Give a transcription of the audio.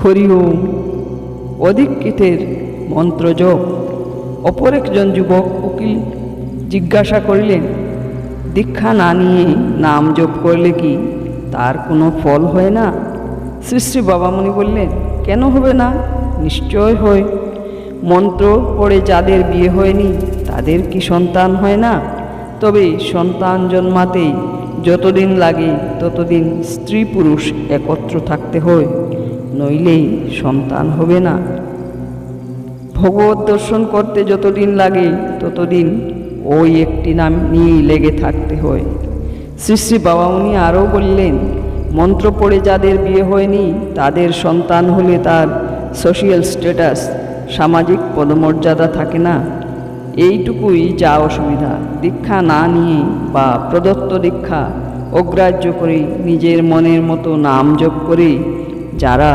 হরি ওম অধিকৃতের মন্ত্রজপ। অপর একজন যুবক উকিল জিজ্ঞাসা করিলেন, দীক্ষা না নিয়ে নাম জপ করলে কি তার কোনো ফল হয় না? শ্রী শ্রী বাবামণি বললেন, কেন হবে না? নিশ্চয় হয়। মন্ত্র পড়ে যাদের বিয়ে হয়নি, তাদের কি সন্তান হয় না? তবে সন্তান জন্মাতেই যতদিন লাগে ততদিন স্ত্রী পুরুষ একত্র থাকতে হয়। নইলেই সন্তান হবে না। ভগবত দর্শন করতে যতদিন লাগে, ততদিন ওই একটি নাম নিয়েই লেগে থাকতে হয়। শ্রী শ্রী বাবামণি আরও বললেন, মন্ত্র পড়ে যাদের বিয়ে হয়নি, তাদের সন্তান হলে তার সোশিয়াল স্ট্যাটাস সামাজিক পদমর্যাদা থাকে না। এইটুকুই যা অসুবিধা। দীক্ষা না নিয়ে বা প্রদত্ত দীক্ষা অগ্রাহ্য করে নিজের মনের মতো নাম জপ করে যারা